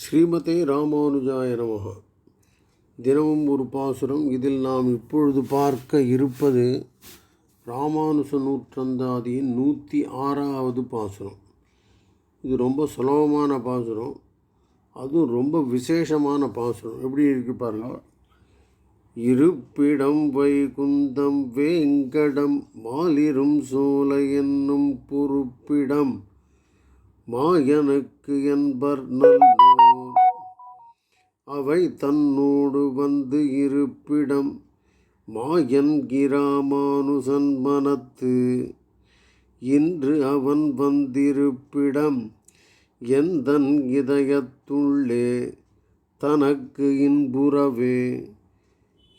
ஸ்ரீமதே ராமானுஜாய நமக. தினமும் ஒரு பாசுரம். இதில் நாம் இப்பொழுது பார்க்க இருப்பது ராமானுஜ நூற்றந்தாதியின் நூற்றி ஆறாவது பாசுரம். இது ரொம்ப சுலபமான பாசுரம். அதுவும் ரொம்ப விசேஷமான பாசுரம். எப்படி இருக்கு பாருங்கள் இருப்பிடம் வைகுந்தம் வேங்கடம் மாலிரும் சோலை என்னும் பொறுப்பிடம் மாயனுக்கு என்பர் நல்லோர் அவை தன்னோடு வந்து இருப்பிடம் மாயன்கிராமானுசன் மனத்து. இன்று அவன் வந்திருப்பிடம் எந்தன் இதயத்துள்ளே தனக்கு இன்புறவே.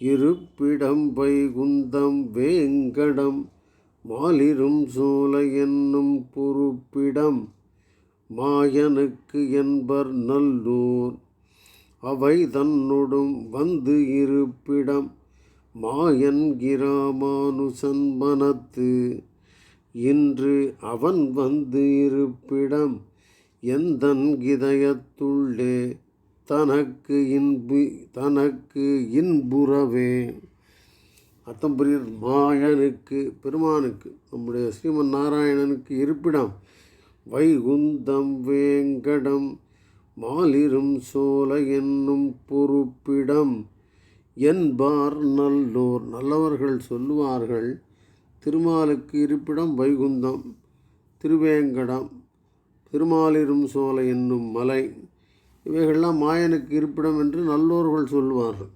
இருப்பிடம் வைகுந்தம் வேங்கடம் மாலிரும் சோலை என்னும் பொறுப்பிடம் மாயனுக்கு என்பர் நல்லூர் அவை தன்னொடும் வந்து இருப்பிடம் மாயன் கிராமானுசன் மனத்து இன்று அவன் வந்து இருப்பிடம் எந்தன் இதயத்துள்ளே தனக்கு இன்பு தனக்கு இன்புறவே. அர்த்தம் மாயனுக்கு பெருமானுக்கு நம்முடைய ஸ்ரீமன் நாராயணனுக்கு இருப்பிடம் வைகுந்தம் வேங்கடம் மாலிரும் சோலை என்னும் பொறுப்பிடம் என்பார் நல்லோர். நல்லவர்கள் சொல்லுவார்கள் திருமாலுக்கு இருப்பிடம் வைகுந்தம் திருவேங்கடம் திருமாலிரும் சோலை என்னும் மலை. இவைகள்லாம் மாயனுக்கு இருப்பிடம் என்று நல்லோர்கள் சொல்லுவார்கள்.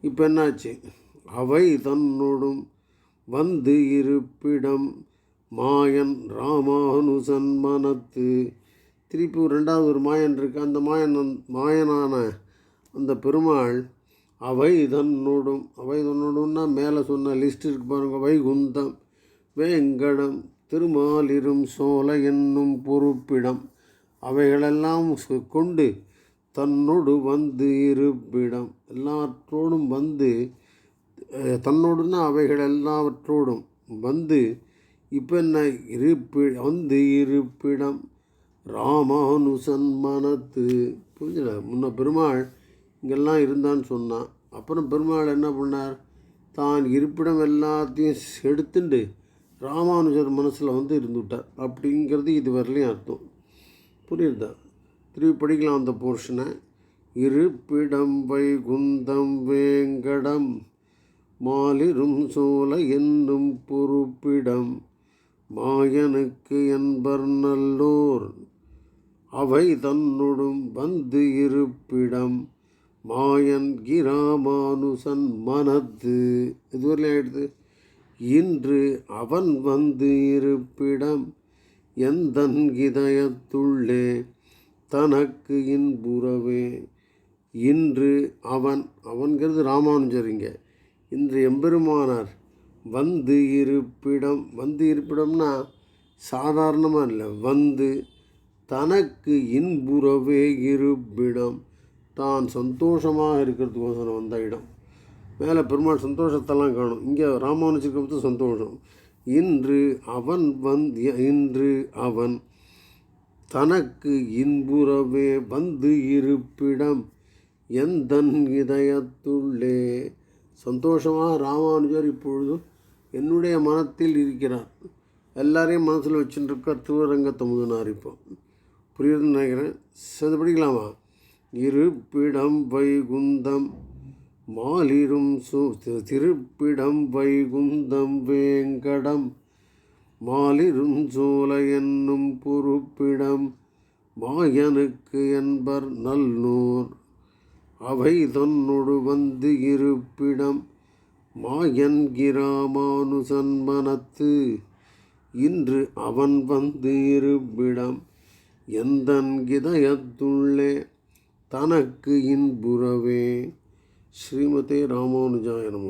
இப்போ என்னாச்சு? அவை தன்னோடும் வந்து இருப்பிடம். மாயன் ராமானுசன் மனத்து திருப்பி ஒரு ரெண்டாவது ஒரு மாயன் இருக்குது அந்த மாயன் மாயனான அந்த பெருமாள் அவை தன்னோடும் அவை தன்னோடும்னா மேலே சொன்ன லிஸ்ட் இருக்கு பாருங்கள் வைகுந்தம் வேங்கடம் திருமாலிரும் சோலை என்னும் பொறுப்பிடம் அவைகளெல்லாம் கொண்டு தன்னோடு வந்து இருப்பிடம். எல்லாற்றோடும் வந்து தன்னோடுனா தன்னோடுன்னா அவைகள் எல்லாவற்றோடும் வந்து இப்போ என்ன இருப்பி வந்து இருப்பிடம். ராமானுசன் மனத்து புரிஞ்சல முன்ன பெருமாள் இங்கெல்லாம் இருந்தான்னு சொன்னான். அப்புறம் பெருமாள் என்ன பண்ணார்? தான் இருப்பிடம் எல்லாத்தையும் எடுத்துண்டு ராமானுஜர் மனசில் வந்து இருந்துவிட்டார். அப்படிங்கிறது இது வரலையும் அர்த்தம். புரியுதா? திருப்பி படிக்கலாம் அந்த போர்ஷனை இருப்பிடம் வைகுந்தம் வேங்கடம் மாலிரும் சோலை என்னும் பொறுப்பிடம் மாயனுக்கு என்பர் நல்லோர் அவை தன்னுடும் வந்து இருப்பிடம் மாயன் கிராமானுசன் மனத்து. இதுவரையிலும் ஆயிடுது இன்று அவன் வந்து இருப்பிடம் எந்தன் இதயத்துள்ளே? தனக்கு இன்புறவே. இன்று அவன் அவன்கிறது ராமானுஜரிங்க இன்று எம்பெருமானார் வந்து இருப்பிடம் வந்து இருப்பிடம்னா சாதாரணமாக இல்லை வந்து. தனக்கு இன்புறவே இருப்பிடம். தான் சந்தோஷமாக இருக்கிறதுக்கோசரம் வந்த இடம். மேலே பெருமாள் சந்தோஷத்தெல்லாம் காணும். இங்கே ராமானுஜருக்கு மட்டும் சந்தோஷம். இன்று அவன் வந்து இன்று அவன் தனக்கு இன்புறவே வந்து இருப்பிடம். எந்தன் இதயத்துள்ளே? சந்தோஷமாக ராமானுஜர் இப்பொழுது என்னுடைய மனத்தில் இருக்கிறார். எல்லாரையும் மனசில் வச்சுட்டு இருக்கார். திருவரங்க தமுதனார் இப்போ. புரியுதுன்னு நினைக்கிறேன். சேர்ந்து படிக்கலாமா? இருப்பிடம் வைகுந்தம் மாலிரும் சு திருப்பிடம் வைகுந்தம் வேங்கடம் மாலிரும் சோலை என்னும் பொறுப்பிடம் மாயனுக்கு என்பர் நல்லூர். அவை தன்னொடு வந்து இருப்பிடம் மாயன் கிராமானுசன் மனத்து இன்று அவன் வந்து இருப்பிடம் எந்தன் இதயத்துள்ளே தனக்கு இன்புறவே. ஸ்ரீமதே ராமானுஜாய நமः.